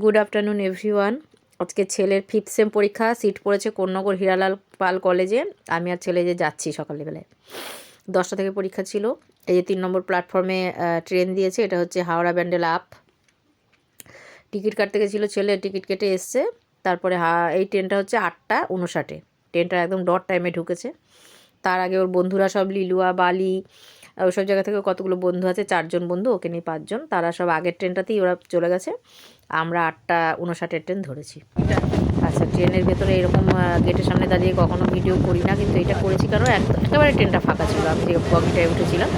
Good afternoon everyone আজকে ছেলের fifth same পরীক্ষা সিট পড়েছে কন্যাগর হীরালাল পাল কলেজে আমি আর ছেলে যে যাচ্ছি সকালবেলায়। দশটা থেকে পরীক্ষা ছিল। এই যে তিন নম্বর প্ল্যাটফর্মে ট্রেন দিয়েছে, এটা হচ্ছে হাওড়া ব্যান্ডেল আপ টিকিট কাটতে গেছিল ছেলে, টিকিট কেটে এসছে। তারপরে হা- এই ট্রেনটা হচ্ছে আটটা উনষাটে। ট্রেনটা একদম ডট টাইমে ঢুকেছে। তার আগে ওর বন্ধুরা সব লিলুয়া, বালি ওইসব জায়গা থেকে কতগুলো বন্ধু আছে? চারজন বন্ধু, ওকে নিয়ে পাঁচজন। তারা সব আগের ট্রেনটাতেই ওরা চলে গেছে। আমরা আটটা উনষাটের ট্রেন ধরেছি। আচ্ছা ট্রেনের ভেতরে এরকম গেটের সামনে দাঁড়িয়ে কখনো ভিডিও করি না, কিন্তু এটা করেছি কারণ এক- একেবারে ট্রেনটা ফাঁকা ছিল। আমি যে বগিটায় উঠেছিলাম,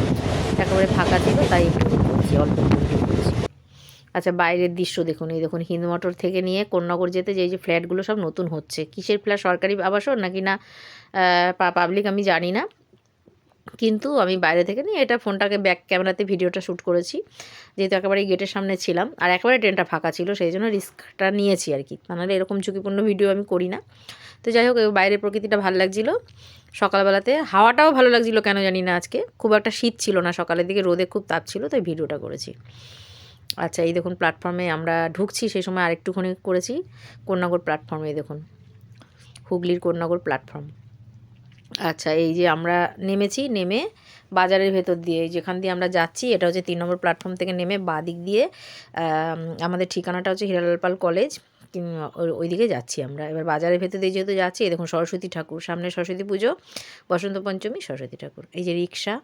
একেবারে ফাঁকা ছিল, তাই করেছি, অল্প ভিডিও করেছি। আচ্ছা বাইরের দৃশ্য দেখুন। এই দেখুন, হিন্দ মোটর থেকে নিয়ে কন্যাগর যেতে যে যে ফ্ল্যাটগুলো সব নতুন হচ্ছে। কিসের ফ্ল্যাট? সরকারি আবাসন নাকি না পাবলিক আমি জানি না। কিন্তু আমি বাইরে থেকে নিয়ে এটা ফোনটাকে ব্যাক ক্যামেরাতে ভিডিওটা শ্যুট করেছি। যেহেতু একেবারে গেটের সামনে ছিলাম, আর একেবারে ট্রেনটা ফাঁকা ছিল, সেই জন্য রিস্কটা নিয়েছি আর কি। নাহলে এরকম ঝুঁকিপূর্ণ ভিডিও আমি করি না। তো যাই হোক বাইরের প্রকৃতিটা ভালো লাগছিল। সকালবেলাতে হাওয়াটাও ভালো লাগছিল, কেন জানি না আজকে। খুব একটা শীত ছিল না সকালের দিকে, রোদে খুব তাপ ছিল, তাই ভিডিওটা করেছি। আচ্ছা এই দেখুন প্ল্যাটফর্মে আমরা ঢুকছি, সেই সময় আরেকটুখানি করেছি। কন্যাগর প্ল্যাটফর্মে দেখুন। হুগলির কন্যাগর প্ল্যাটফর্ম আচ্ছা এই যে আমরা নেমেছি, নেমে বাজারের ভেতর দিয়ে যেখান দিয়ে আমরা যাচ্ছি, এটা হচ্ছে তিন নম্বর প্ল্যাটফর্ম থেকে নেমে বাদিক দিয়ে আমাদের ঠিকানাটা হচ্ছে হিরালাল পাল কলেজ। ওইদিকে যাচ্ছি আমরা। এবার বাজারের ভেতর দিয়ে যেহেতু যাচ্ছি দেখুন সরস্বতী ঠাকুর, সামনে সরস্বতী পুজো, বসন্ত পঞ্চমী, সরস্বতী ঠাকুর। এই যে রিক্সা,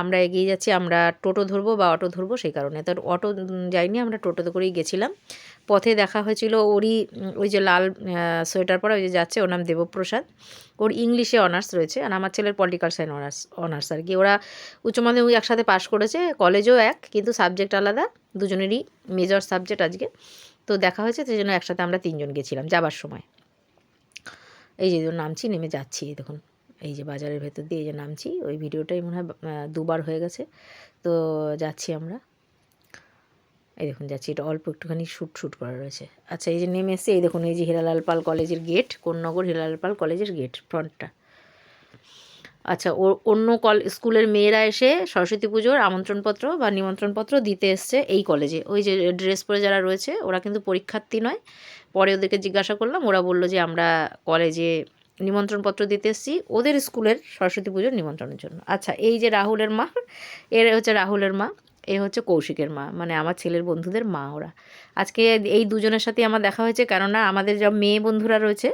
আমরা এগিয়ে যাচ্ছি, আমরা টোটো ধরবো বা অটো ধরবো সেই কারণে। তো অটো যাইনি, আমরা টোটোতে করেই গেছিলাম। পথে দেখা হয়েছিল ওরই, ওই যে লাল সোয়েটার পরা, ওই যে যাচ্ছে, ওর নাম দেবপ্রসাদ। ওর ইংলিশে অনার্স রয়েছে, আর আমার ছেলের পলিটিক্যাল সায়েন্স অনার্স অনার্স আর কি। ওরা উচ্চ মাধ্যমিক একসাথে পাশ করেছে, কলেজও এক, কিন্তু সাবজেক্ট আলাদা, দুজনেরই মেজর সাবজেক্ট আজকে। তো দেখা হয়েছে সেই জন্য একসাথে আমরা তিনজন গেছিলাম যাবার সময়। এই যে নামছি, নেমে যাচ্ছি, দেখুন। এই যে বাজারের ভেতর দিয়ে এই যে নামছি, ওই ভিডিওটাই মনে হয় দুবার হয়ে গেছে। তো যাচ্ছি আমরা। এই দেখুন, যাচ্ছি, এটা অল্প একটুখানি শ্যুট শ্যুট করা রয়েছে। আচ্ছা এই যে নেমে এসে এই দেখুন, এই যে হিরালাল পাল কলেজের গেট কোন্নগর হিরালাল পাল কলেজের গেট ফ্রন্টটা আচ্ছা ও, অন্য কল, স্কুলের মেয়েরা এসে সরস্বতী পুজোর আমন্ত্রণপত্র বা নিমন্ত্রণপত্র দিতে এসছে এই কলেজে। ওই যে ড্রেস পরে যারা রয়েছে, ওরা কিন্তু পরীক্ষার্থী নয়। পরে ওদেরকে জিজ্ঞাসা করলাম, ওরা বলল যে আমরা কলেজে নিমন্ত্রণপত্র দিতে এসেছি ওদের স্কুলের সরস্বতী পুজোর নিমন্ত্রণের জন্য। আচ্ছা এই যে রাহুলের মা, এর হচ্ছে রাহুলের মা, এ হচ্ছে কৌশিকের মা মানে আমার ছেলের বন্ধুদের মা ওরা। আজকে এই দুজনের সাথে আমার দেখা হয়েছে, কেননা আমাদের যা মেয়ে বন্ধুরা রয়েছে,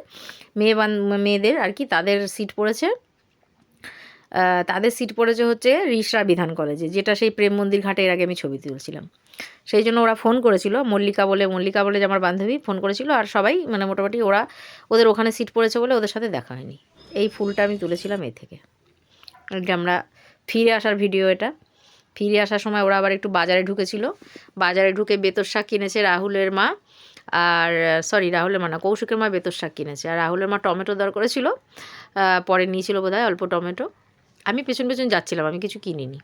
মেয়ে মেয়েদের আর কি, তাদের সিট পড়েছে। তাদের সিট পড়েছে হচ্ছে রিসরা বিধান কলেজে যেটা সেই প্রেম মন্দির ঘাটে এর আগে আমি ছবি তুলছিলাম। সেই জন্য ওরা ফোন করেছিল, মল্লিকা বলে মল্লিকা বলে যে আমার বান্ধবী ফোন করেছিল আর সবাই মানে মোটামুটি ওরা ওদের ওখানে সিট পড়েছে বলে ওদের সাথে দেখা হয়নি। এই ফুলটা আমি তুলেছিলাম এ থেকে। আমরা ফিরে আসার ভিডিও এটা। ফিরে আসার সময় ওরা আবার একটু বাজারে ঢুকেছিল। বাজারে ঢুকে বেতর শাক কিনেছে রাহুলের মা আর সরি রাহুলের মা না, কৌশিকের মা বেতর শাক কিনেছে। আর রাহুলের মা টমেটো দর করেছিল পরে নিয়েছিল বোধহয় অল্প টমেটো। আমি পেছন পেছন যাচ্ছিলাম, আমি কিছু কিনিনি।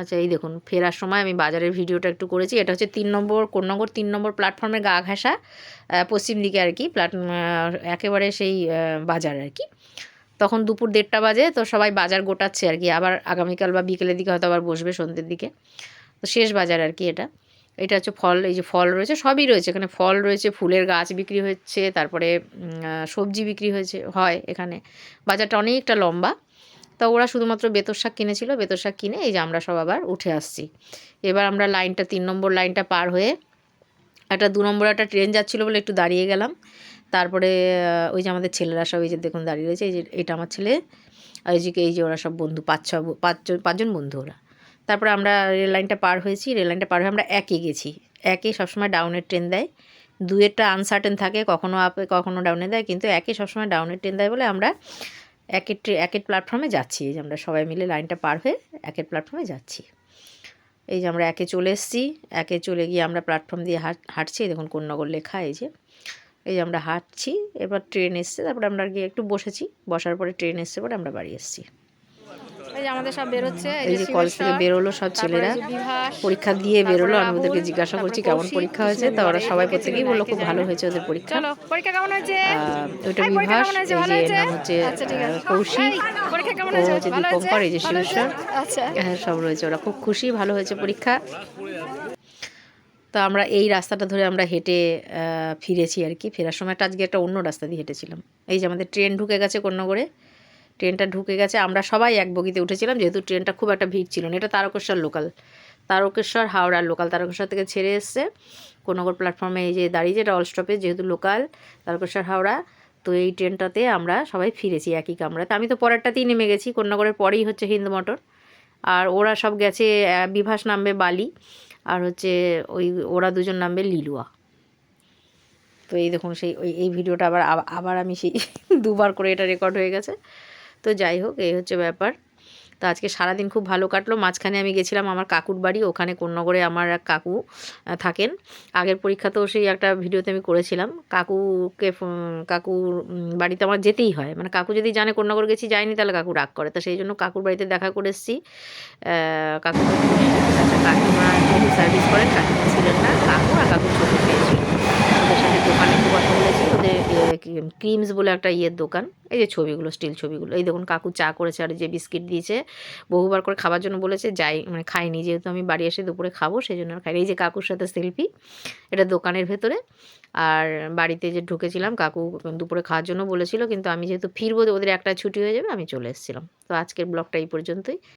আচ্ছা এই দেখুন, ফেরার সময় আমি বাজারের ভিডিওটা একটু করেছি। এটা হচ্ছে তিন নম্বর, কোন নম্বর? তিন নম্বর প্ল্যাটফর্মের গা ঘাসা পশ্চিম দিকে আর কি, প্ল্যাট একেবারে সেই বাজার আর কি। তখন দুপুর দেড়টা বাজে, তো সবাই বাজার গোটাচ্ছে আর কি। আবার আগামীকাল বা বিকেলের দিকে হয়তো আবার বসবে সন্ধ্যের দিকে। তো শেষ বাজার আর কি এটা। এটা হচ্ছে ফল, এই যে ফল রয়েছে, সবই রয়েছে। এখানে ফল রয়েছে, ফুলের গাছ বিক্রি হচ্ছে, তারপরে সবজি বিক্রি হয়েছে, হয় এখানে। বাজারটা অনেকটা লম্বা। তা ওরা শুধুমাত্র বেতর শাক কিনেছিল, বেতর শাক কিনে এই যে আমরা সব আবার উঠে আসছি। এবার আমরা লাইনটা, তিন নম্বর লাইনটা পার হয়ে একটা দু নম্বর একটা ট্রেন যাচ্ছিল বলে একটু দাঁড়িয়ে গেলাম। তারপরে ওই যে আমাদের ছেলেরা সব এই যে দেখুন দাঁড়িয়ে রয়েছে, এই যে এটা আমার ছেলে আর এই যে এই যে ওরা সব বন্ধু, পাঁচ ছ পাঁচজন পাঁচজন বন্ধু ওরা। তারপরে আমরা রেল লাইনটা পার হয়েছি, রেল লাইনটা পার হয়ে আমরা একে গেছি। একে সবসময় ডাউনের ট্রেন দেয়। দুয়েরটা আনসার্টেন থাকে, কখনো আপে কখনো ডাউনে দেয়, কিন্তু একে সবসময় ডাউনের ট্রেন দেয় বলে আমরা একের একের প্ল্যাটফর্মে যাচ্ছি। এই যে আমরা সবাই মিলে লাইনটা পার হয়ে একের প্ল্যাটফর্মে যাচ্ছি। এই যে আমরা একে চলে এসেছি, একে চলে গিয়ে আমরা প্ল্যাটফর্ম দিয়ে হাঁট, হাঁটছি। দেখুন কোন্নগর লেখা, এই যে। এই যে আমরা হাঁটছি এবার ট্রেন এসছে, তারপরে আমরা গিয়ে একটু বসেছি। বসার পরে ট্রেন এসছে পরে আমরা বাড়ি এসেছি। এই যে আমাদের সব বেরোচ্ছে এই যে কলেজ থেকে বেরোলো সব ছেলেরা। পরীক্ষা দিয়ে বেরোলো আমি ওদেরকে জিজ্ঞাসা করছি কেমন পরীক্ষা হয়েছে? তা ওরা সবাই প্রত্যেকেই বলল খুব ভালো হয়েছে ওদের পরীক্ষা। পরীক্ষা কেমন হয়েছে? ওইটা বিভাস এই যে নাম হচ্ছে আচ্ছা, কৌশিক। পরীক্ষা কেমন ও হচ্ছে দীপঙ্কর এই যে? শিবস্বর। আচ্ছা। হ্যাঁ সব রয়েছে ওরা। খুব খুশি ভালো হয়েছে পরীক্ষা। তো আমরা এই রাস্তাটা ধরে আমরা হেঁটে ফিরেছি আর কি। ফেরার সময়টা আজকে একটা অন্য রাস্তা দিয়ে হেঁটেছিলাম। এই যে আমাদের ট্রেন ঢুকে গেছে কন্যাগড়ে ট্রেনটা ঢুকে গেছে। আমরা সবাই এক বগিতে উঠেছিলাম, যেহেতু ট্রেনটা খুব একটা ভিড় ছিল না। এটা তারকেশ্বর লোকাল তারকেশ্বর হাওড়ার লোকাল তারকেশ্বর থেকে ছেড়ে এসছে কোনগর প্ল্যাটফর্মে এই যে দাঁড়িয়েছে এটা অল স্টপেজ যেহেতু লোকাল তারকেশ্বর, হাওড়া। তো এই ট্রেনটাতে আমরা সবাই ফিরেছি একই কামরাতে। আমি তো পরেরটাতেই নেমে গেছি কন্যাগড়ের পরেই হচ্ছে হিন্দু মোটর আর ওরা সব গেছে বিভাস নামবে বালি, আর হচ্ছে ওই, ওরা দুজন নামবে লিলুয়া। তো এই দেখুন সেই, ওই, এই ভিডিওটা আবার আব- আবার আমি সেই দুবার করে এটা রেকর্ড হয়ে গেছে। তো যাই হোক, এই হচ্ছে ব্যাপার। তো আজকে সারাদিন খুব ভালো কাটলো। মাঝখানে আমি গেছিলাম আমার কাকুর বাড়ি, ওখানে কোন্নগরে আমার এক কাকু থাকেন। আগের পরীক্ষাতেও সেই একটা ভিডিওতে আমি করেছিলাম। কাকুকে কাকুর বাড়িতে আমার যেতেই হয়। মানে কাকু যদি জানে কোন্নগর গেছি, যায়নি, তাহলে কাকু রাগ করে। তো সেই জন্য কাকুর বাড়িতে দেখা করে এসেছি। কাকু আচ্ছা কাকিমা সার্ভিস করেন, কাকিমা ছিলেন না, কাকু আর কাকুর ছোটো মেয়ে ছিল ওদের সাথে দোকানে একটু কথা বলেছি ওদের ক্রিমস বলে একটা ইয়ের দোকান, এই যে ছবিগুলো, স্টিল ছবিগুলো। এই দেখুন, কাকু চা করেছে আর যে বিস্কিট দিয়েছে। বহুবার করে খাবার জন্য বলেছে, যাই মানে খাইনি, যেহেতু আমি বাড়ি এসে দুপুরে খাব সেই জন্য আর খাইনি। এই যে কাকুর সাথে সেলফি, এটা দোকানের ভেতরে। আর বাড়িতে যে ঢুকেছিলাম, কাকু দুপুরে খাওয়ার জন্য বলেছিল, কিন্তু আমি যেহেতু ফিরবো, ওদের একটা ছুটি হয়ে যাবে, আমি চলে এসেছিলাম। তো আজকের ব্লগটা এই পর্যন্তই।